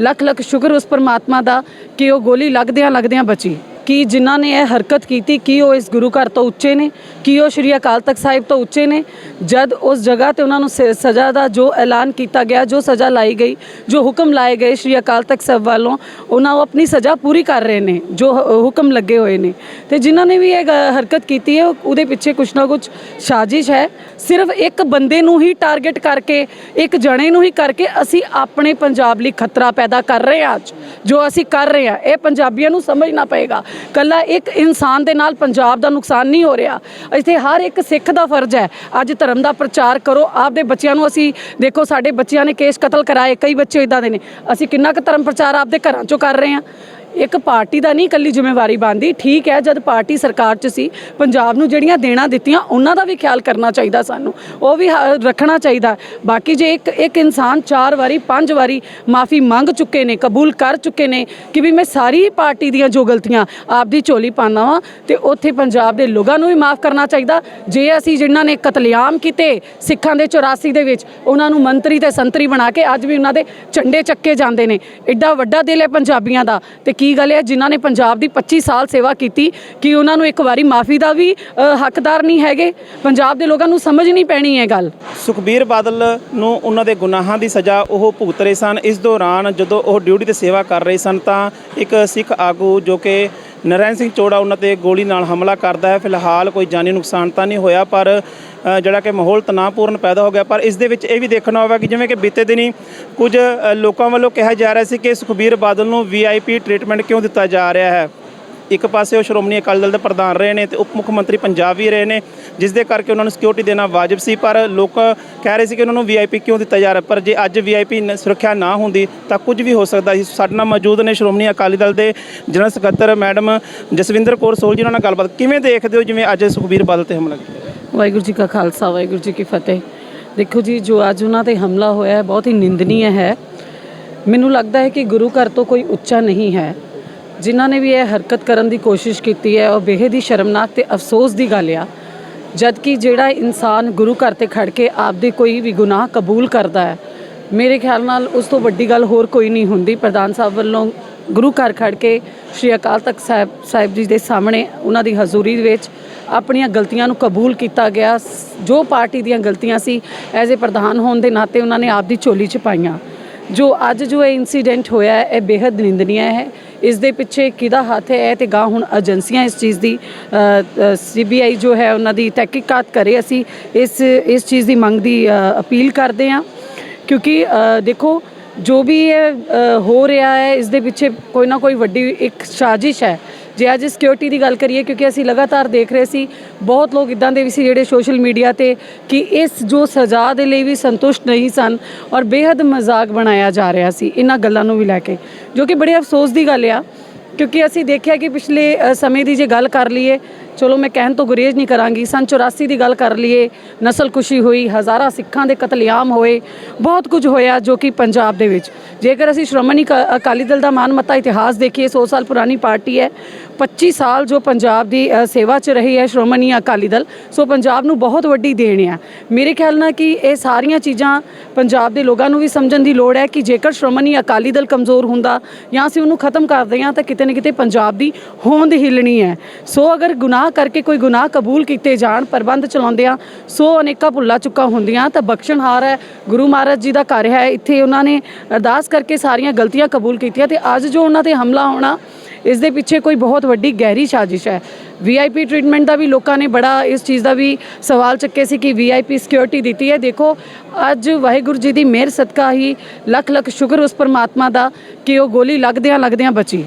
ਲੱਖ ਲੱਖ ਸ਼ੁਕਰ ਉਸ ਪਰਮਾਤਮਾ ਦਾ ਕਿ ਉਹ ਗੋਲੀ ਲੱਗਦਿਆਂ ਲੱਗਦਿਆਂ ਬਚੀ। ਕਿ ਜਿਨ੍ਹਾਂ ਨੇ ਇਹ ਹਰਕਤ ਕੀਤੀ, ਕੀ ਉਹ ਇਸ ਗੁਰੂ ਘਰ ਤੋਂ ਉੱਚੇ ਨੇ, ਕੀ ਉਹ ਸ਼੍ਰੀ ਅਕਾਲ ਤਖਤ ਸਾਹਿਬ ਤੋਂ ਉੱਚੇ ਨੇ, ਜਦ ਉਸ ਜਗ੍ਹਾ ਤੇ ਉਹਨਾਂ ਨੂੰ ਸ- ਸਜ਼ਾ ਦਾ ਜੋ ਐਲਾਨ ਕੀਤਾ ਗਿਆ, ਜੋ ਸਜ਼ਾ ਲਾਈ ਗਈ, ਜੋ ਹੁਕਮ ਲਾਏ ਗਏ ਸ਼੍ਰੀ ਅਕਾਲ ਤਖਤ ਸਾਹਿਬ ਵੱਲੋਂ, ਉਹਨਾਂ ਉਹ ਆਪਣੀ ਸਜ਼ਾ ਪੂਰੀ ਕਰ ਰਹੇ ਨੇ, ਜੋ ਹ- ਹੁਕਮ ਲੱਗੇ ਹੋਏ ਨੇ। ਤੇ ਜਿਨ੍ਹਾਂ ਨੇ ਵੀ ਇਹ ਗ- ਹਰਕਤ ਕੀਤੀ ਹੈ ਉਹ- ਉਹਦੇ ਪਿੱਛੇ ਕੁਛ ਨਾ ਕੁਛ ਸਾਜ਼ਿਸ਼ ਹੈ। ਸਿਰਫ ਇੱਕ ਬੰਦੇ ਨੂੰ ਹੀ ਟਾਰਗੇਟ ਕਰਕੇ, ਇੱਕ ਜਣੇ ਨੂੰ ਹੀ ਕਰਕੇ ਅਸੀਂ ਆਪਣੇ ਪੰਜਾਬ ਲਈ ਖਤਰਾ ਪੈਦਾ ਕਰ ਰਹੇ ਹਾਂ ਅੱਜ। ਜੋ ਅਸੀਂ ਕਰ ਰਹੇ ਹਾਂ, ਇਹ ਪੰਜਾਬੀਆਂ ਨੂੰ ਸਮਝਣਾ ਪਏਗਾ। ਕੱਲਾ ਇੱਕ ਇਨਸਾਨ ਦੇ ਨਾਲ ਪੰਜਾਬ ਦਾ ਨੁਕਸਾਨ ਨਹੀਂ ਹੋ ਰਿਹਾ। ਇੱਥੇ ਹਰ ਇੱਕ ਸਿੱਖ ਦਾ ਫਰਜ਼ ਹੈ। ਅੱਜ ਧਰਮ ਦਾ ਪ੍ਰਚਾਰ ਕਰੋ। ਆਪਦੇ ਬੱਚਿਆਂ ਨੂੰ ਅਸੀਂ ਦੇਖੋ, ਸਾਡੇ ਬੱਚਿਆਂ ਨੇ ਕੇਸ ਕਤਲ ਕਰਾਏ, ਕਈ ਬੱਚੇ ਇਦਾਂ ਦੇ ਨੇ। ਅਸੀਂ ਕਿੰਨਾ ਕੁ ਧਰਮ ਪ੍ਰਚਾਰ ਆਪਦੇ ਘਰਾਂ ਚੋਂ ਕਰ ਰਹੇ ਹਾਂ। ਇੱਕ ਪਾਰਟੀ ਦਾ ਨਹੀਂ ਇਕੱਲੀ ਜ਼ਿੰਮੇਵਾਰੀ ਬਣਦੀ। ਠੀਕ ਹੈ, ਜਦ ਪਾਰਟੀ ਸਰਕਾਰ 'ਚ ਸੀ, ਪੰਜਾਬ ਨੂੰ ਜਿਹੜੀਆਂ ਦੇਣਾ ਦਿੱਤੀਆਂ, ਉਹਨਾਂ ਦਾ ਵੀ ਖਿਆਲ ਕਰਨਾ ਚਾਹੀਦਾ ਸਾਨੂੰ। ਉਹ ਵੀ ਹ- ਰੱਖਣਾ ਚਾਹੀਦਾ। ਬਾਕੀ ਜੇ ਇੱਕ ਇੱਕ ਇਨਸਾਨ ਚਾਰ ਵਾਰੀ, ਪੰਜ ਵਾਰੀ ਮਾਫੀ ਮੰਗ ਚੁੱਕੇ ਨੇ, ਕਬੂਲ ਕਰ ਚੁੱਕੇ ਨੇ ਕਿ ਵੀ ਮੈਂ ਸਾਰੀ ਪਾਰਟੀ ਦੀਆਂ ਜੋ ਗਲਤੀਆਂ ਆਪਦੀ ਝੋਲੀ ਪਾਉਂਦਾ ਵਾਂ, ਤੇ ਉੱਥੇ ਪੰਜਾਬ ਦੇ ਲੋਕਾਂ ਨੂੰ ਵੀ ਮਾਫ ਕਰਨਾ ਚਾਹੀਦਾ। ਜੇ ਅਸੀਂ ਜਿਨ੍ਹਾਂ ਨੇ ਕਤਲੇਆਮ ਕੀਤੇ ਸਿੱਖਾਂ ਦੇ 84 ਦੇ ਵਿੱਚ, ਉਹਨਾਂ ਨੂੰ ਮੰਤਰੀ ਤੇ ਸੰਤਰੀ ਬਣਾ ਕੇ ਅੱਜ ਵੀ ਉਹਨਾਂ ਦੇ ਝੰਡੇ ਚੱਕੇ ਜਾਂਦੇ ਨੇ। ਐਡਾ ਵੱਡਾ ਦਿਲ ਹੈ ਪੰਜਾਬੀਆਂ ਦਾ, ਤੇ ਕੀ ਗੱਲ ਹੈ? ਜਿਨ੍ਹਾਂ ਨੇ ਪੰਜਾਬ ਦੀ 25 ਸਾਲ ਸੇਵਾ ਕੀਤੀ, ਕਿ ਉਹਨਾਂ ਨੂੰ ਇੱਕ ਵਾਰੀ ਮਾਫੀ ਦਾ ਵੀ ਹੱਕਦਾਰ ਨਹੀਂ ਹੈਗੇ? ਪੰਜਾਬ ਦੇ ਲੋਕਾਂ ਨੂੰ ਸਮਝ ਨਹੀਂ ਪੈਣੀ ਇਹ ਗੱਲ। ਸੁਖਬੀਰ ਬਾਦਲ ਨੂੰ ਉਹਨਾਂ ਦੇ ਗੁਨਾਹਾਂ ਦੀ ਸਜ਼ਾ ਉਹ ਭੁਗਤ ਰਹੇ ਸਨ। ਇਸ ਦੌਰਾਨ ਜਦੋਂ ਉਹ ਡਿਊਟੀ ਤੇ ਸੇਵਾ ਕਰ ਰਹੇ ਸਨ ਤਾਂ ਇੱਕ ਸਿੱਖ ਆਗੂ ਜੋ ਕਿ ਨਰੈਣ ਸਿੰਘ ਚੋੜਾ ਉਹਨਾਂ ਤੇ ਗੋਲੀ ਨਾਲ ਹਮਲਾ ਕਰਦਾ ਹੈ। ਫਿਲਹਾਲ ਕੋਈ ਜਾਨੀ ਨੁਕਸਾਨ ਤਾਂ ਨਹੀਂ ਹੋਇਆ, ਪਰ ਜਿਹੜਾ ਕਿ ਮਾਹੌਲ ਤਣਾਅਪੂਰਨ ਪੈਦਾ ਹੋ ਗਿਆ। ਪਰ ਇਸ ਦੇ ਵਿੱਚ ਇਹ ਵੀ ਦੇਖਣਾ ਹੋਵੇਗਾ ਕਿ ਜਿਵੇਂ ਕਿ ਬੀਤੇ ਦਿਨੀ ਕੁਝ ਲੋਕਾਂ ਵੱਲੋਂ ਕਿਹਾ ਜਾ ਰਿਹਾ ਸੀ ਕਿ ਸੁਖਬੀਰ ਬਾਦਲ ਨੂੰ ਵੀਆਈਪੀ ਟ੍ਰੀਟਮੈਂਟ ਕਿਉਂ ਦਿੱਤਾ ਜਾ ਰਿਹਾ ਹੈ। ਇੱਕ ਪਾਸੇ ਉਹ ਸ਼੍ਰੋਮਣੀ ਅਕਾਲੀ ਦਲ ਦੇ ਪ੍ਰਧਾਨ ਰਹੇ ਨੇ ਤੇ ਉਪ ਮੁੱਖ ਮੰਤਰੀ ਪੰਜਾਬ ਵੀ ਰਹੇ ਨੇ, ਜਿਸ ਦੇ ਕਰਕੇ ਉਹਨਾਂ ਨੂੰ ਸਿਕਿਉਰਿਟੀ ਦੇਣਾ ਵਾਜਬ ਸੀ। ਪਰ ਲੋਕ ਕਹਿ ਰਹੇ ਸੀ ਕਿ ਉਹਨਾਂ ਨੂੰ ਵੀਆਈਪੀ ਕਿਉਂ ਦਿੱਤਾ ਜਾ ਰਿਹਾ? ਪਰ ਜੇ ਅੱਜ ਵੀਆਈਪੀ ਸੁਰੱਖਿਆ ਨਾ ਹੁੰਦੀ ਤਾਂ ਕੁਝ ਵੀ ਹੋ ਸਕਦਾ ਸੀ। ਸਾਡੇ ਨਾਲ ਮੌਜੂਦ ਨੇ ਸ਼੍ਰੋਮਣੀ ਅਕਾਲੀ ਦਲ ਦੇ ਜਨਰਲ ਸਕੱਤਰ ਮੈਡਮ ਜਸਵਿੰਦਰ ਕੌਰ ਸੋਲ ਜੀ, ਉਹਨਾਂ ਨਾਲ ਗੱਲਬਾਤ। ਕਿਵੇਂ ਦੇਖਦੇ ਹੋ ਜਿਵੇਂ ਅੱਜ ਸੁਖਬੀਰ ਬਾਦਲ ਤੇ ਹਮਲਾ ਕੀਤਾ? ਵਾਹਿਗੁਰੂ ਜੀ ਕਾ ਖਾਲਸਾ, ਵਾਹਿਗੁਰੂ ਜੀ ਕੀ ਫਤਿਹ। ਦੇਖੋ ਜੀ, ਜੋ ਅੱਜ ਉਹਨਾਂ ਤੇ ਹਮਲਾ ਹੋਇਆ ਹੈ, ਬਹੁਤ ਹੀ ਨਿੰਦਨੀय ਹੈ। ਮੈਨੂੰ ਲੱਗਦਾ ਹੈ ਕਿ ਗੁਰੂ ਘਰ ਤੋਂ ਕੋਈ ਉੱਚਾ ਨਹੀਂ ਹੈ। ਜਿਨ੍ਹਾਂ ਨੇ ਵੀ ਇਹ ਹਰਕਤ ਕਰਨ ਦੀ ਕੋਸ਼ਿਸ਼ ਕੀਤੀ ਹੈ, ਉਹ ਬੇਹੱਦ ਹੀ ਸ਼ਰਮਨਾਕ ਤੇ ਅਫਸੋਸ ਦੀ ਗੱਲ ਆ। ਜਦ ਕਿ ਜਿਹੜਾ ਇਨਸਾਨ ਗੁਰੂ ਘਰ ਤੇ ਖੜ ਕੇ ਆਪਦੇ ਕੋਈ ਵੀ ਗੁਨਾਹ ਕਬੂਲ ਕਰਦਾ ਹੈ, ਮੇਰੇ ਖਿਆਲ ਨਾਲ ਉਸ ਤੋਂ ਵੱਡੀ ਗੱਲ ਹੋਰ ਕੋਈ ਨਹੀਂ ਹੁੰਦੀ। ਪ੍ਰਧਾਨ ਸਾਹਿਬ ਵੱਲੋਂ ਗੁਰੂ ਘਰ ਖੜ ਕੇ ਸ਼੍ਰੀ ਅਕਾਲ ਤਖਤ ਸਾਹਿਬ ਸਾਹਿਬ ਜੀ ਦੇ ਸਾਹਮਣੇ, ਉਹਨਾਂ ਦੀ ਹਜ਼ੂਰੀ ਵਿੱਚ ਆਪਣੀਆਂ ਗਲਤੀਆਂ ਨੂੰ ਕਬੂਲ ਕੀਤਾ ਗਿਆ। ਜੋ ਪਾਰਟੀ ਦੀਆਂ ਗਲਤੀਆਂ ਸੀ, ਐਜ਼ ਅ ਪ੍ਰਧਾਨ ਹੋਣ ਦੇ ਨਾਤੇ ਉਹਨਾਂ ਨੇ ਆਪਦੀ ਝੋਲੀ ਚ ਪਾਈਆਂ। ਜੋ ਅੱਜ ਜੋ ਇਹ ਇਨਸੀਡੈਂਟ ਹੋਇਆ ਹੈ, ਇਹ ਬੇहद ਨਿੰਦਨੀਆ ਹੈ। ਇਸ ਦੇ ਪਿੱਛੇ ਕਿਹਦਾ ਹੱਥ ਹੈ ਤੇ ਗਾਂ ਹੁਣ ਏਜੰਸੀਆਂ ਇਸ ਚੀਜ਼ ਦੀ ਸੀਬੀਆਈ ਜੋ ਹੈ, ਉਹਨਾਂ ਦੀ ਤਹਿਕੀਕਾਤ ਕਰੇ ਅਸੀਂ। ਇਸ ਇਸ ਚੀਜ਼ ਦੀ ਮੰਗ ਦੀ ਅਪੀਲ ਕਰਦੇ ਹਾਂ। ਕਿਉਂਕਿ ਦੇਖੋ, ਜੋ ਵੀ ਇਹ ਹੋ ਰਿਹਾ ਹੈ, ਇਸ ਦੇ ਪਿੱਛੇ ਕੋਈ ਨਾ ਕੋਈ ਵੱਡੀ ਇੱਕ ਸਾਜ਼ਿਸ਼ ਹੈ। ਜੇ ਅੱਜ ਸਿਕਿਉਰਿਟੀ ਦੀ ਗੱਲ ਕਰੀਏ, ਕਿਉਂਕਿ ਅਸੀਂ ਲਗਾਤਾਰ ਦੇਖ ਰਹੇ ਸੀ, ਬਹੁਤ ਲੋਕ ਇਦਾਂ ਦੇ ਵੀ ਸੀ ਜਿਹੜੇ ਸੋਸ਼ਲ ਮੀਡੀਆ ਤੇ ਕਿ ਇਸ ਜੋ ਸਜ਼ਾ ਦੇ ਲਈ ਵੀ ਸੰਤੁਸ਼ਟ ਨਹੀਂ ਸਨ ਔਰ ਬੇहद ਮਜ਼ਾਕ ਬਣਾਇਆ ਜਾ ਰਿਹਾ ਸੀ ਇਹਨਾਂ ਗੱਲਾਂ ਨੂੰ ਵੀ ਲੈ ਕੇ, ਜੋ ਕਿ ਬੜੇ ਅਫਸੋਸ ਦੀ ਗੱਲ ਆ, ਕਿਉਂਕਿ ਅਸੀਂ ਦੇਖਿਆ ਕਿ ਪਿਛਲੇ ਸਮੇਂ ਦੀ ਜੇ ਗੱਲ ਕਰ ਲਈਏ ਚਲੋ ਮੈਂ ਕਹਿਣ ਤੋਂ ਗੁਰੇਜ਼ ਨਹੀਂ ਕਰਾਂਗੀ, ਸਨ 84 ਦੀ ਗੱਲ ਕਰ ਲਈਏ ਨਸਲਕੁਸ਼ੀ ਹੋਈ, ਹਜ਼ਾਰਾਂ ਸਿੱਖਾਂ ਦੇ ਕਤਲੇਆਮ ਹੋਏ, ਬਹੁਤ ਕੁਝ ਹੋਇਆ ਜੋ ਕਿ ਪੰਜਾਬ ਦੇ ਵਿੱਚ। ਜੇਕਰ ਅਸੀਂ ਸ਼੍ਰੋਮਣੀ ਕ- ਅਕਾਲੀ ਦਲ ਦਾ ਮਾਨਮੱਤਾ ਇਤਿਹਾਸ ਦੇਖੀਏ 100 ਸਾਲ ਪੁਰਾਣੀ ਪਾਰਟੀ ਹੈ 25 ਸਾਲ ਜੋ ਪੰਜਾਬ ਦੀ ਸੇਵਾ 'ਚ ਰਹੀ ਹੈ ਸ਼੍ਰੋਮਣੀ ਅਕਾਲੀ ਦਲ, ਸੋ ਪੰਜਾਬ ਨੂੰ ਬਹੁਤ ਵੱਡੀ ਦੇਣ ਹੈ ਮੇਰੇ ਖਿਆਲ ਨਾਲ ਕਿ ਇਹ ਸਾਰੀਆਂ ਚੀਜ਼ਾਂ ਪੰਜਾਬ ਦੇ ਲੋਕਾਂ ਨੂੰ ਵੀ ਸਮਝਣ ਦੀ ਲੋੜ ਹੈ ਕਿ ਜੇਕਰ ਸ਼੍ਰੋਮਣੀ ਅਕਾਲੀ ਦਲ ਕਮਜ਼ੋਰ ਹੁੰਦਾ ਜਾਂ ਅਸੀਂ ਉਹਨੂੰ ਖਤਮ ਕਰਦੇ ਹਾਂ ਤਾਂ ਕਿਤੇ ਨਾ ਕਿਤੇ ਪੰਜਾਬ ਦੀ ਹੋਂਦ ਹਿੱਲਣੀ ਹੈ। ਸੋ ਅਗਰ ਗੁਨਾਹ ਕਰਕੇ ਕੋਈ ਗੁਨਾਹ ਕਬੂਲ ਕੀਤੇ ਜਾਣ, ਪ੍ਰਬੰਧ ਚਲਾਉਂਦਿਆਂ ਸੋ ਅਨੇਕਾਂ ਭੁੱਲਾਂ ਚੁੱਕਾ ਹੁੰਦੀਆਂ। ਤਾਂ ਬਖਸ਼ਣਹਾਰ ਹੈ, ਗੁਰੂ ਮਹਾਰਾਜ ਜੀ ਦਾ ਘਰ ਹੈ। ਇੱਥੇ ਉਹਨਾਂ ਨੇ ਅਰਦਾਸ ਕਰਕੇ ਸਾਰੀਆਂ ਗਲਤੀਆਂ ਕਬੂਲ ਕੀਤੀਆਂ ਤੇ ਅੱਜ ਜੋ ਉਹਨਾਂ ਤੇ ਹਮਲਾ ਹੋਣਾ, ਇਸ ਦੇ ਪਿੱਛੇ ਕੋਈ ਬਹੁਤ ਵੱਡੀ ਗਹਿਰੀ ਸਾਜ਼ਿਸ਼ ਹੈ। ਵੀਆਈਪੀ ਟ੍ਰੀਟਮੈਂਟ ਦਾ ਵੀ ਲੋਕਾਂ ਨੇ ਬੜਾ ਇਸ ਚੀਜ਼ ਦਾ ਵੀ ਸਵਾਲ ਚੱਕੇ ਸੀ ਕਿ ਵੀਆਈਪੀ ਸਿਕਿਉਰਿਟੀ ਦਿੱਤੀ ਹੈ। ਦੇਖੋ, ਅੱਜ ਵਾਹਿਗੁਰੂ ਜੀ ਦੀ ਮਿਹਰ, ਸਦਕਾ ਹੀ ਲੱਖ ਲੱਖ ਸ਼ੁਕਰ ਉਸ ਪਰਮਾਤਮਾ ਦਾ ਕਿ ਉਹ ਗੋਲੀ ਲੱਗਦਿਆਂ ਲੱਗਦਿਆਂ ਬਚੀ।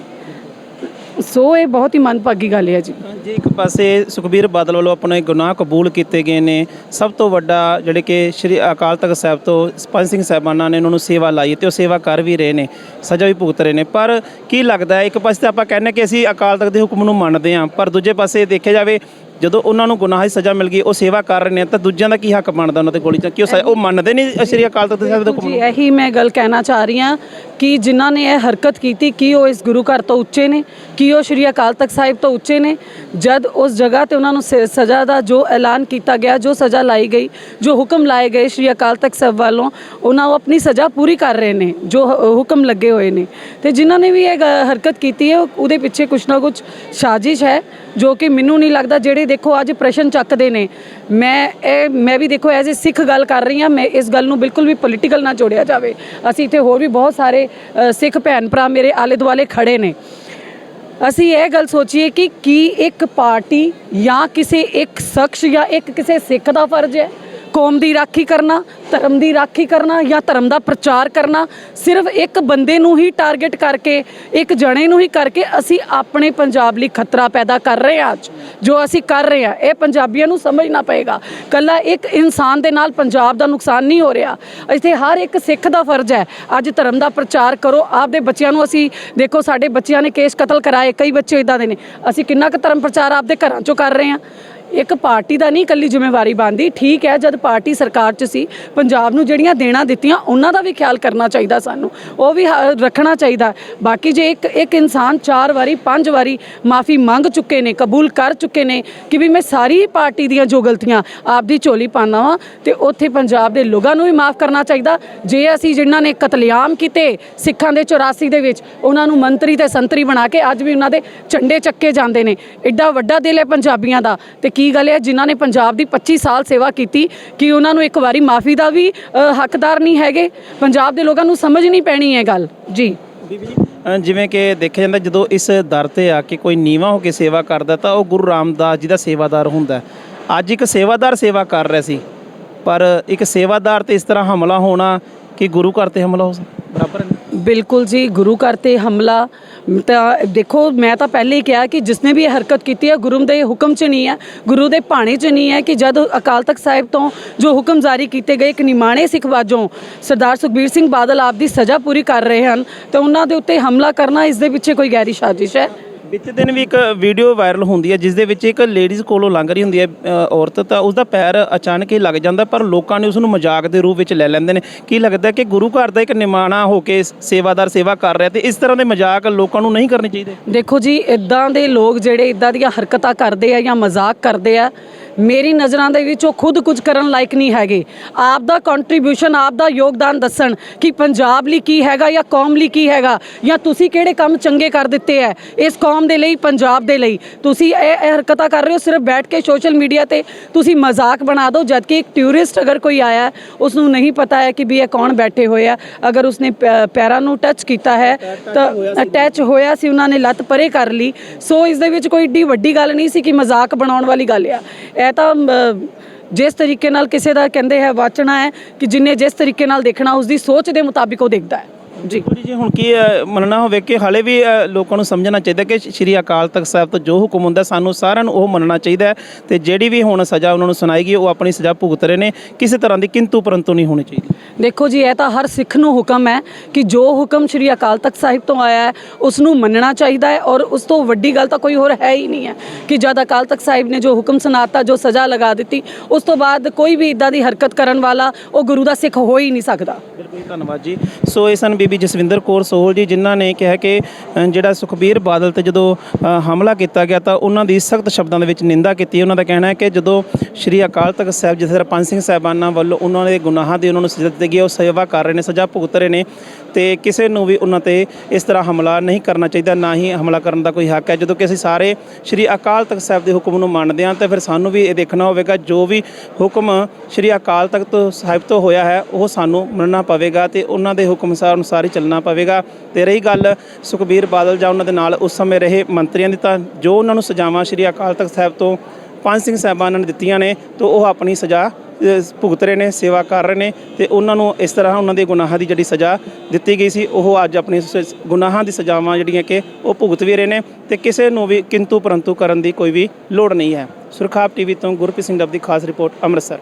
ਸੋ ਇਹ ਬਹੁਤ ਹੀ ਮਨਭਾਗੀ ਗੱਲ ਹੈ ਜੀ। ਜੀ ਇੱਕ ਪਾਸੇ ਸੁਖਬੀਰ ਬਾਦਲ ਵੱਲੋਂ ਆਪਣੇ ਗੁਨਾਹ ਕਬੂਲ ਕੀਤੇ ਗਏ ਨੇ। ਸਭ ਤੋਂ ਵੱਡਾ ਜਿਹੜੇ ਕਿ ਸ਼੍ਰੀ ਅਕਾਲ ਤਖਤ ਸਾਹਿਬ ਤੋਂ ਪੰਜ ਸਿੰਘ ਸਾਹਿਬਾਨਾਂ ਨੇ ਉਹਨਾਂ ਨੂੰ ਸੇਵਾ ਲਾਈ ਤੇ ਉਹ ਸੇਵਾ ਕਰ ਵੀ ਰਹੇ ਨੇ ਸਜ਼ਾ ਵੀ ਭੁਗਤ ਰਹੇ ਨੇ। ਪਰ ਕੀ ਲੱਗਦਾ ਹੈ ਇੱਕ ਪਾਸੇ ਤਾਂ ਆਪਾਂ ਕਹਿੰਦੇ ਕਿ ਅਸੀਂ ਅਕਾਲ ਤਖਤ ਦੇ ਹੁਕਮ ਨੂੰ ਮੰਨਦੇ ਹਾਂ ਪਰ ਦੂਜੇ ਪਾਸੇ ਦੇਖਿਆ ਜਾਵੇ ਜਦੋਂ ਉਹਨਾਂ ਨੂੰ ਗੁਨਾਹ ਦੀ ਸਜ਼ਾ ਮਿਲ ਗਈ ਉਹ ਸੇਵਾ ਕਰ ਰਹੇ ਨੇ ਤਾਂ ਦੂਜਿਆਂ ਦਾ ਕੀ ਹੱਕ ਬਣਦਾ ਉਹਨਾਂ ਤੇ ਗੋਲੀ ਚ? ਕਿਉਂ ਉਹ ਮੰਨਦੇ ਨਹੀਂ ਸ਼੍ਰੀ ਅਕਾਲ ਤਖਤ ਸਾਹਿਬ ਦੇ ਹੁਕਮ ਜੀ ਨੂੰ? ਇਹੀ ਮੈਂ ਗੱਲ ਕਹਿਣਾ ਚਾਹ ਰਹੀ ਹਾਂ ਕਿ ਜਿਨ੍ਹਾਂ ਨੇ ਇਹ ਹਰਕਤ ਕੀਤੀ, ਕੀ ਉਹ ਇਸ ਗੁਰੂ ਘਰ ਤੋਂ ਉੱਚੇ ਨੇ, ਕੀ ਉਹ ਸ਼੍ਰੀ ਅਕਾਲ ਤਖਤ ਸਾਹਿਬ ਤੋਂ ਉੱਚੇ ਨੇ, ਜਦ ਉਸ ਜਗ੍ਹਾ ਤੇ ਉਹਨਾਂ ਨੂੰ ਸ- ਸਜ਼ਾ ਦਾ ਜੋ ਐਲਾਨ ਕੀਤਾ ਗਿਆ, ਜੋ ਸਜ਼ਾ ਲਾਈ ਗਈ, ਜੋ ਹੁਕਮ ਲਾਏ ਗਏ ਸ਼੍ਰੀ ਅਕਾਲ ਤਖਤ ਸਾਹਿਬ ਵੱਲੋਂ, ਉਹਨਾਂ ਉਹ ਆਪਣੀ ਸਜ਼ਾ ਪੂਰੀ ਕਰ ਰਹੇ ਨੇ, ਜੋ ਹ- ਹੁਕਮ ਲੱਗੇ ਹੋਏ ਨੇ। ਤੇ ਜਿਨ੍ਹਾਂ ਨੇ ਵੀ ਇਹ ਗ- ਹਰਕਤ ਕੀਤੀ ਹੈ ਉਹ- ਉਹਦੇ ਪਿੱਛੇ ਕੁਛ ਨਾ ਕੁਛ ਸਾਜ਼ਿਸ਼ ਹੈ, ਜੋ ਕਿ ਮੈਨੂੰ ਨਹੀਂ ਲੱਗਦਾ ਜਿਹੜੇ ਦੇਖੋ ਅੱਜ ਪ੍ਰਸ਼ਨ ਚੱਕਦੇ ਨੇ। ਮੈਂ ਇਹ, ਮੈਂ ਵੀ ਦੇਖੋ ਐਜ਼ ਅ ਸਿੱਖ ਗੱਲ ਕਰ ਰਹੀ ਹਾਂ, ਮੈਂ ਇਸ ਗੱਲ ਨੂੰ ਬਿਲਕੁਲ ਵੀ ਪੋਲੀਟੀਕਲ ਨਾ ਜੋੜਿਆ ਜਾਵੇ। ਅਸੀਂ ਇੱਥੇ ਹੋਰ ਵੀ ਬਹੁਤ ਸਾਰੇ ਸਿੱਖ ਭੈਣ ਭਰਾ ਮੇਰੇ ਆਲੇ ਦੁਆਲੇ ਖੜੇ ਨੇ। ਅਸੀਂ ਇਹ ਗੱਲ ਸੋਚੀਏ ਕਿ ਕੀ ਇੱਕ ਪਾਰਟੀ ਜਾਂ ਕਿਸੇ ਇੱਕ ਸ਼ਖਸ ਜਾਂ ਇੱਕ ਕਿਸੇ ਸਿੱਖ ਦਾ ਫਰਜ਼ ਹੈ? ਕੌਮ ਦੀ ਰਾਖੀ ਕਰਨਾ, ਧਰਮ ਦੀ ਰਾਖੀ ਕਰਨਾ ਜਾਂ ਧਰਮ ਦਾ ਪ੍ਰਚਾਰ ਕਰਨਾ, ਸਿਰਫ ਇੱਕ ਬੰਦੇ ਨੂੰ ਹੀ ਟਾਰਗੇਟ ਕਰਕੇ, ਇੱਕ ਜਣੇ ਨੂੰ ਹੀ ਕਰਕੇ ਅਸੀਂ ਆਪਣੇ ਪੰਜਾਬ ਲਈ ਖਤਰਾ ਪੈਦਾ ਕਰ ਰਹੇ ਹਾਂ ਅੱਜ। ਜੋ ਅਸੀਂ ਕਰ ਰਹੇ ਹਾਂ, ਇਹ ਪੰਜਾਬੀਆਂ ਨੂੰ ਸਮਝਣਾ ਪਏਗਾ। ਕੱਲਾ ਇੱਕ ਇਨਸਾਨ ਦੇ ਨਾਲ ਪੰਜਾਬ ਦਾ ਨੁਕਸਾਨ ਨਹੀਂ ਹੋ ਰਿਹਾ। ਇੱਥੇ ਹਰ ਇੱਕ ਸਿੱਖ ਦਾ ਫਰਜ਼ ਹੈ, ਅੱਜ ਧਰਮ ਦਾ ਪ੍ਰਚਾਰ ਕਰੋ। ਆਪਦੇ ਬੱਚਿਆਂ ਨੂੰ ਅਸੀਂ, ਦੇਖੋ ਸਾਡੇ ਬੱਚਿਆਂ ਨੇ ਕੇਸ ਕਤਲ ਕਰਾਏ, ਕਈ ਬੱਚੇ ਇਦਾਂ ਦੇ ਨੇ। ਅਸੀਂ ਕਿੰਨਾ ਕੁ ਧਰਮ ਪ੍ਰਚਾਰ ਆਪਦੇ ਘਰਾਂ ਚੋਂ ਕਰ ਰਹੇ ਹਾਂ? ਇੱਕ ਪਾਰਟੀ ਦਾ ਨਹੀਂ, ਇਕੱਲੀ ਜ਼ਿੰਮੇਵਾਰੀ ਬਣਦੀ। ਠੀਕ ਹੈ, ਜਦ ਪਾਰਟੀ ਸਰਕਾਰ 'ਚ ਸੀ, ਪੰਜਾਬ ਨੂੰ ਜਿਹੜੀਆਂ ਦੇਣਾ ਦਿੱਤੀਆਂ, ਉਹਨਾਂ ਦਾ ਵੀ ਖਿਆਲ ਕਰਨਾ ਚਾਹੀਦਾ ਸਾਨੂੰ। ਉਹ ਵੀ ਹ- ਰੱਖਣਾ ਚਾਹੀਦਾ। ਬਾਕੀ ਜੇ ਇੱਕ ਇੱਕ ਇਨਸਾਨ ਚਾਰ ਵਾਰੀ, ਪੰਜ ਵਾਰੀ ਮਾਫੀ ਮੰਗ ਚੁੱਕੇ ਨੇ, ਕਬੂਲ ਕਰ ਚੁੱਕੇ ਨੇ ਕਿ ਵੀ ਮੈਂ ਸਾਰੀ ਪਾਰਟੀ ਦੀਆਂ ਜੋ ਗਲਤੀਆਂ ਆਪਦੀ ਝੋਲੀ ਪਾਉਂਦਾ ਵਾਂ, ਤੇ ਉੱਥੇ ਪੰਜਾਬ ਦੇ ਲੋਕਾਂ ਨੂੰ ਵੀ ਮਾਫ ਕਰਨਾ ਚਾਹੀਦਾ। ਜੇ ਅਸੀਂ ਜਿਨ੍ਹਾਂ ਨੇ ਕਤਲੇਆਮ ਕੀਤੇ ਸਿੱਖਾਂ ਦੇ 84 ਦੇ ਵਿੱਚ, ਉਹਨਾਂ ਨੂੰ ਮੰਤਰੀ ਤੇ ਸੰਤਰੀ ਬਣਾ ਕੇ ਅੱਜ ਵੀ ਉਹਨਾਂ ਦੇ ਝੰਡੇ ਚੱਕੇ ਜਾਂਦੇ ਨੇ। ਐਡਾ ਵੱਡਾ ਦਿਲ ਹੈ ਪੰਜਾਬੀਆਂ ਦਾ, ਤੇ ਕੀ ਗੱਲ ਹੈ? ਜਿਨ੍ਹਾਂ ਨੇ ਪੰਜਾਬ ਦੀ 25 ਸਾਲ ਸੇਵਾ ਕੀਤੀ, ਕਿ ਉਹਨਾਂ ਨੂੰ ਇੱਕ ਵਾਰੀ ਮਾਫੀ ਦਾ ਵੀ ਹੱਕਦਾਰ ਨਹੀਂ ਹੈਗੇ? ਪੰਜਾਬ ਦੇ ਲੋਕਾਂ ਨੂੰ ਸਮਝ ਨਹੀਂ ਪੈਣੀ ਇਹ ਗੱਲ। ਜੀ। ਜਿਵੇਂ ਕਿ ਦੇਖਿਆ ਜਾਂਦਾ, ਜਦੋਂ ਇਸ ਦਰ ਤੇ ਆ ਕੇ ਕੋਈ ਨੀਵਾ ਹੋ ਕੇ ਸੇਵਾ ਕਰਦਾ, ਤਾਂ ਉਹ ਗੁਰੂ ਰਾਮਦਾਸ ਜੀ ਦਾ ਸੇਵਾਦਾਰ ਹੁੰਦਾ ਅੱਜ ਇੱਕ ਸੇਵਾਦਾਰ ਸੇਵਾ ਕਰ ਰਿਹਾ ਸੀ, ਪਰ ਇੱਕ ਸੇਵਾਦਾਰ ਤੇ ਇਸ ਤਰ੍ਹਾਂ ਹਮਲਾ ਹੋਣਾ ਕਿ ਗੁਰੂ ਘਰ ਤੇ ਹਮਲਾ ਹੋ ਸਕਦਾ? ਬਰਾਬਰ ਬਿਲਕੁਲ ਜੀ, ਗੁਰੂ ਘਰ ਤੇ ਹਮਲਾ, ਤਾਂ ਦੇਖੋ, ਮੈਂ ਤਾਂ ਪਹਿਲੇ ਹੀ ਕਿਹਾ ਕਿ ਜਿਸਨੇ ਵੀ ਇਹ ਹਰਕਤ ਕੀਤੀ ਹੈ, ਗੁਰੂ ਦੇ ਹੁਕਮ 'ਚ ਨਹੀਂ ਹੈ, ਗੁਰੂ ਦੇ ਭਾਣੇ 'ਚ ਨਹੀਂ ਹੈ ਕਿ ਜਦ ਅਕਾਲ ਤਖਤ ਸਾਹਿਬ ਤੋਂ ਜੋ ਹੁਕਮ ਜਾਰੀ ਕੀਤੇ ਗਏ ਇੱਕ ਨਿਮਾਣੇ ਸਿੱਖ ਵਾਜੋਂ ਸਰਦਾਰ ਸੁਖਬੀਰ ਸਿੰਘ ਬਾਦਲ ਆਪ ਦੀ ਸਜ਼ਾ ਪੂਰੀ ਕਰ ਰਹੇ ਹਨ, ਤੇ ਉਹਨਾਂ ਦੇ ਉੱਤੇ ਹਮਲਾ ਕਰਨਾ, ਇਸ ਦੇ ਪਿੱਛੇ ਕੋਈ ਗਹਿਰੀ ਸਾਜ਼ਿਸ਼ ਹੈ? ਵਿੱਚ ਦਿਨ ਵੀ ਇੱਕ ਵੀਡੀਓ ਵਾਇਰਲ ਹੁੰਦੀ ਹੈ ਜਿਸ ਦੇ ਵਿੱਚ ਇੱਕ ਲੇਡੀਜ਼ ਕੋਲੋਂ ਲੰਘ ਰਹੀ ਹੁੰਦੀ ਹੈ ਅ, ਔਰਤ ਤਾਂ ਉਸ ਦਾ ਪੈਰ ਅਚਾਨਕ ਹੀ ਲੱਗ ਜਾਂਦਾ ਪਰ ਲੋਕਾਂ ਨੇ ਉਸ ਨੂੰ ਮਜ਼ਾਕ ਦੇ ਰੂਪ ਵਿੱਚ ਲੈ ਲੈਂਦੇ ਨੇ। ਕੀ ਲੱਗਦਾ ਕਿ ਗੁਰੂ ਘਰ ਦਾ ਇੱਕ ਨਿਮਾਣਾ ਹੋ ਕੇ ਸੇਵਾਦਾਰ ਸੇਵਾ ਕਰ ਰਿਹਾ ਤੇ ਇਸ ਤਰ੍ਹਾਂ ਦੇ ਮਜ਼ਾਕ ਲੋਕਾਂ ਨੂੰ ਨਹੀਂ ਕਰਨੇ ਚਾਹੀਦੇ? ਦੇਖੋ ਜੀ ਇਦਾਂ ਦੇ ਲੋਕ ਜਿਹੜੇ ਇਦਾਂ ਦੀਆਂ ਹਰਕਤਾਂ ਕਰਦੇ ਆ ਜਾਂ ਮਜ਼ਾਕ ਕਰਦੇ ਆ ਮੇਰੀ ਨਜ਼ਰਾਂ ਦੇ ਵਿੱਚ ਉਹ ਖੁਦ ਕੁਝ ਕਰਨ ਲਾਇਕ ਨਹੀਂ ਹੈਗੇ। ਆਪ ਦਾ ਕੰਟਰੀਬਿਊਸ਼ਨ ਆਪ ਦਾ ਯੋਗਦਾਨ ਦੱਸਣ ਕਿ ਪੰਜਾਬ ਲਈ ਕੀ ਹੈਗਾ ਜਾਂ ਕੌਮ ਲਈ ਕੀ ਹੈਗਾ ਜਾਂ ਤੁਸੀਂ ਕਿਹੜੇ ਕੰਮ ਚੰਗੇ ਕਰ ਦਿੱਤੇ ਹੈ ਇਸ ਕੌਮ ਦੇ ਲਈ ਪੰਜਾਬ ਦੇ ਲਈ। ਤੁਸੀਂ ਇਹ ਹਰਕਤਾਂ ਕਰ ਰਹੇ ਹੋ ਸਿਰਫ ਬੈਠ ਕੇ ਸੋਸ਼ਲ ਮੀਡੀਆ ਤੇ ਤੁਸੀਂ ਮਜ਼ਾਕ ਬਣਾ ਦਿਓ ਜਦ ਕਿ ਇੱਕ ਟੂਰਿਸਟ ਅਗਰ ਕੋਈ ਆਇਆ ਉਸ ਨੂੰ ਨਹੀਂ ਪਤਾ ਹੈ ਕਿ ਵੀ ਇਹ ਕੌਣ ਬੈਠੇ ਹੋਏ ਆ ਅਗਰ ਉਸਨੇ ਪੈਰਾਂ ਨੂੰ ਟੱਚ ਕੀਤਾ ਹੈ ਤਾਂ ਅਟੈਚ ਹੋਇਆ ਸੀ ਉਹਨਾਂ ਨੇ ਲੱਤ ਪਰੇ ਕਰ ਲਈ। ਸੋ ਇਸ ਦੇ ਵਿੱਚ ਕੋਈ ਏਡੀ ਵੱਡੀ ਗੱਲ ਨਹੀਂ ਸੀ ਕਿ ਮਜ਼ਾਕ ਬਣਾਉਣ ਵਾਲੀ ਗੱਲ ਆ। ਇਹ ਤਾਂ ਜਿਸ ਤਰੀਕੇ ਨਾਲ ਕਿਸੇ ਦਾ ਕਹਿੰਦੇ ਹੈ, ਵਾਚਣਾ ਹੈ ਕਿ ਜਿਨੇ ਜਿਸ ਤਰੀਕੇ ਨਾਲ ਦੇਖਣਾ ਉਸ ਦੀ ਸੋਚ ਦੇ ਮੁਤਾਬਿਕ ਉਹ ਦੇਖਦਾ ਹੈ। ਜੀ। ਜੀ ਜੀ ਹੁਣ ਕੀ ਅ, ਮੰਨਣਾ ਹੋਵੇ ਕਿ ਹਾਲੇ ਵੀ ਅ, ਲੋਕਾਂ ਨੂੰ ਸਮਝਣਾ ਚਾਹੀਦਾ ਕਿ ਸ਼੍ਰੀ ਅਕਾਲ ਤਖਤ ਸਾਹਿਬ ਤੋਂ ਜੋ ਹੁਕਮ ਹੁੰਦਾ ਸਾਨੂੰ ਸਾਰਿਆਂ ਨੂੰ ਉਹ ਮੰਨਣਾ ਚਾਹੀਦਾ ਹੈ ਤੇ ਜਿਹੜੀ ਵੀ ਹੁਣ ਸਜ਼ਾ ਉਹਨਾਂ ਨੂੰ ਸੁਣਾਏਗੀ ਉਹ ਆਪਣੀ ਸਜ਼ਾ ਭੁਗਤ ਰਹੇ ਨੇ। ਕਿਸੇ ਤਰ੍ਹਾਂ ਦੀ ਕਿੰਤੂ ਪਰੰਤੂ ਨਹੀਂ ਹੋਣੀ ਚਾਹੀਦੀ। ਦੇਖੋ ਜੀ ਇਹ ਤਾਂ ਹਰ ਸਿੱਖ ਨੂੰ ਹੁਕਮ ਹੈ ਕਿ ਜੋ ਹੁਕਮ ਸ੍ਰੀ ਅਕਾਲ ਤਖਤ ਸਾਹਿਬ ਤੋਂ ਆਇਆ ਹੈ ਉਸ ਨੂੰ ਮੰਨਣਾ ਚਾਹੀਦਾ ਹੈ ਔਰ ਉਸ ਤੋਂ ਵੱਡੀ ਗੱਲ ਤਾਂ ਕੋਈ ਹੋਰ ਹੈ ਹੀ ਨਹੀਂ ਹੈ ਕਿ ਜਦ ਅਕਾਲ ਤਖਤ ਸਾਹਿਬ ਨੇ ਜੋ ਹੁਕਮ ਸੁਣਾਤਾ ਜੋ ਸਜ਼ਾ ਲਗਾ ਦਿੱਤੀ ਉਸ ਤੋਂ ਬਾਅਦ ਕੋਈ ਵੀ ਇਦਾਂ ਦੀ ਹਰਕਤ ਕਰਨ ਵਾਲਾ ਉਹ ਗੁਰੂ ਦਾ ਸਿੱਖ ਹੋ ਹੀ ਨਹੀਂ ਸਕਦਾ। ਬਿਲਕੁਲ ਧੰਨਵਾਦ ਜੀ। ਸੋ ਇਹ ਸਨ ਬੀਬੀ ਜਸਵਿੰਦਰ ਕੌਰ ਸੋਹਲ ਜੀ, ਜਿਨ੍ਹਾਂ ਨੇ ਕਿਹਾ ਕਿ ਜਿਹੜਾ ਸੁਖਬੀਰ ਬਾਦਲ ਤੇ ਜਦੋਂ ਹਮਲਾ ਕੀਤਾ ਗਿਆ ਤਾਂ ਉਹਨਾਂ ਦੀ ਸਖਤ ਸ਼ਬਦਾਂ ਦੇ ਵਿੱਚ ਨਿੰਦਾ ਕੀਤੀ। ਉਹਨਾਂ ਦਾ ਕਹਿਣਾ ਹੈ ਕਿ ਜਦੋਂ ਸ਼੍ਰੀ ਅਕਾਲ ਤਖਤ ਸਾਹਿਬ ਜਿਸ ਪੰਜ ਸਿੰਘ ਸਾਹਿਬਾਨਾਂ ਵੱਲੋਂ ਉਹਨਾਂ ਦੇ ਗੁਨਾਹਾਂ ਦੀ ਉਹਨਾਂ ਨੂੰ ਸਜ਼ਾ ਦਿੱਤੀ ਗਈ, ਉਹ ਸੇਵਾ ਕਰ ਰਹੇ ਨੇ, ਸਜ਼ਾ ਭੁਗਤ ਰਹੇ ਨੇ, ਤੇ ਕਿਸੇ ਨੂੰ ਵੀ ਉਹਨਾਂ ਤੇ ਇਸ ਤਰ੍ਹਾਂ ਹਮਲਾ ਨਹੀਂ ਕਰਨਾ ਚਾਹੀਦਾ, ਨਾ ਹੀ ਹਮਲਾ ਕਰਨ ਦਾ ਕੋਈ ਹੱਕ ਹੈ। ਜਦੋਂ ਕਿ ਅਸੀਂ ਸਾਰੇ ਸ਼੍ਰੀ ਅਕਾਲ ਤਖਤ ਸਾਹਿਬ ਦੇ ਹੁਕਮ ਨੂੰ ਮੰਨਦੇ ਹਾਂ, ਤਾਂ ਫਿਰ ਸਾਨੂੰ ਵੀ ਇਹ ਦੇਖਣਾ ਹੋਵੇਗਾ, ਜੋ ਵੀ ਹੁਕਮ ਸ਼੍ਰੀ ਅਕਾਲ ਤਖਤ ਸਾਹਿਬ ਤੋਂ ਹੋਇਆ ਹੈ, ਉਹ ਸਾਨੂੰ ਮੰਨਣਾ ਪਵੇਗਾ, ਤੇ ਉਹਨਾਂ ਦੇ ਹੁਕਮ ਅਨੁਸਾਰ ਅਨੁਸਾਰ ਹੀ ਚੱਲਣਾ ਪਵੇਗਾ। ਤੇ ਰਹੀ ਗੱਲ, ਸੁਖਬੀਰ ਬਾਦਲ ਜਾਂ ਉਹਨਾਂ ਦੇ ਨਾਲ ਉਸ ਸਮੇਂ ਰਹੇ ਮੰਤਰੀਆਂ ਦੀ ਤਾਂ ਜੋ ਉਹਨਾਂ ਨੂੰ ਸਜ਼ਾਵਾਂ ਸ਼੍ਰੀ ਅਕਾਲ ਤਖਤ ਸਾਹਿਬ ਤੋਂ ਪੰਜ ਸਿੰਘ ਸਾਹਿਬਾਨਾਂ ਨੇ ਦਿੱਤੀਆਂ ਨੇ, ਤਾਂ ਉਹ ਆਪਣੀ ਸਜ਼ਾ ਭੁਗਤ ਰਹੇ ਨੇ, ਸੇਵਾ ਕਰ ਰਹੇ ਨੇ ਤੇ ਉਹਨਾਂ ਨੂੰ ਇਸ ਤਰ੍ਹਾਂ ਉਹਨਾਂ ਦੇ ਗੁਨਾਹਾਂ ਦੀ ਜਿਹੜੀ ਸਜ਼ਾ ਦਿੱਤੀ ਗਈ ਸੀ, ਉਹ ਅੱਜ ਆਪਣੀ ਗੁਨਾਹਾਂ ਦੀ ਸਜ਼ਾਵਾਂ ਜਿਹੜੀਆਂ ਕਿ ਉਹ ਭੁਗਤ ਵੀ ਰਹੇ ਨੇ ਤੇ ਕਿਸੇ ਨੂੰ ਵੀ ਕਿੰਤੂ ਪਰੰਤੂ ਕਰਨ ਦੀ ਕੋਈ ਵੀ ਲੋੜ ਨਹੀਂ ਹੈ। ਸੁਰਖਾਬ ਟੀਵੀ ਤੋਂ ਗੁਰਪ੍ਰੀਤ ਸਿੰਘ ਡੱਬ ਦੀ ਖਾਸ ਰਿਪੋਰਟ ਅੰਮ੍ਰਿਤਸਰ।